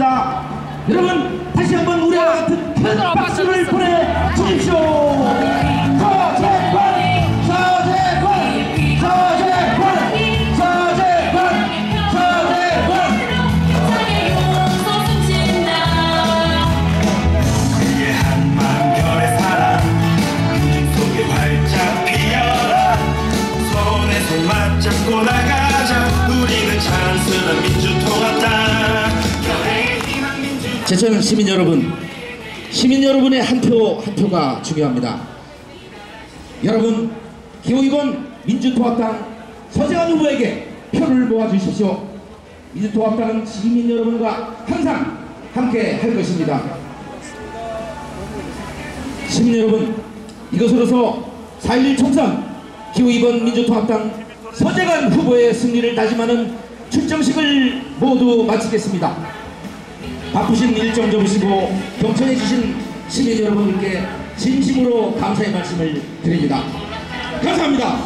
하겠습니다. 여러분 다시 한번 우리와 같은 큰 박수를 보내주십시오. 서재권, 서재권, 서재권, 서재권, 서재권. 그의 한마음 별의 사랑 꿈 속에 활짝 피어라 손에 손 맞잡고 나가 제천 시민 여러분, 시민 여러분의 한 표한 표가 중요합니다. 여러분, 기호 2번 민주통합당 서재환 후보에게 표를 모아주십시오. 민주통합당은 시민 여러분과 항상 함께 할 것입니다. 시민 여러분, 이것으로서 4.1 총선 기호 2번 민주통합당 서재관 후보의 승리를 다짐하는 출정식을 모두 마치겠습니다. 바쁘신 일정 접으시고 경청해 주신 시민 여러분들께 진심으로 감사의 말씀을 드립니다. 감사합니다.